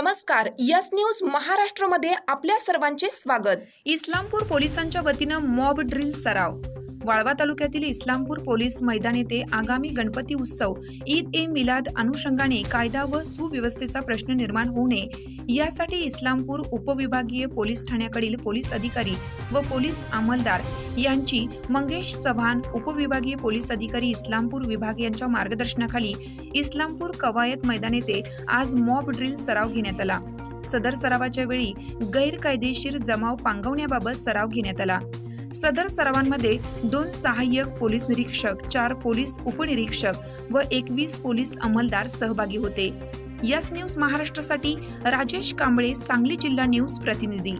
नमस्कार yes news महाराष्ट्रमध्ये आपल्या सर्वांचे स्वागत. इस्लामपूर पोलिसांच्या वतीनं मॉब ड्रिल सराव. वाळवा तालुक्यातील इस्लामपूर पोलीस मैदान येथे आगामी गणपती उत्सव ईद ए मिलाद अनुषंगाने कायदा व सुव्यवस्थेचा प्रश्न निर्माण होऊ नये. यासाठी इस्लामपूर उपविभागीय पोलीस ठाण्याकडील पोलीस अधिकारी व पोलीस अंमलदार यांची मंगेश चव्हाण उपविभागीय पोलीस अधिकारी इस्लामपूर विभाग यांच्या मार्गदर्शनाखाली इस्लामपूर कवायत मैदान येथे आज मॉब ड्रिल सराव घेण्यात आला. सदर सरावाच्या वेळी गैरकायदेशीर जमाव पांगवण्याबाबत सराव घेण्यात आला. सदर सरावांमध्ये दोन सहाय्यक पोलीस निरीक्षक चार पोलीस उपनिरीक्षक व एकवीस पोलीस अंमलदार सहभागी होते. यस न्यूज महाराष्ट्रासाठी राजेश कांबळे सांगली जिल्हा न्यूज प्रतिनिधी.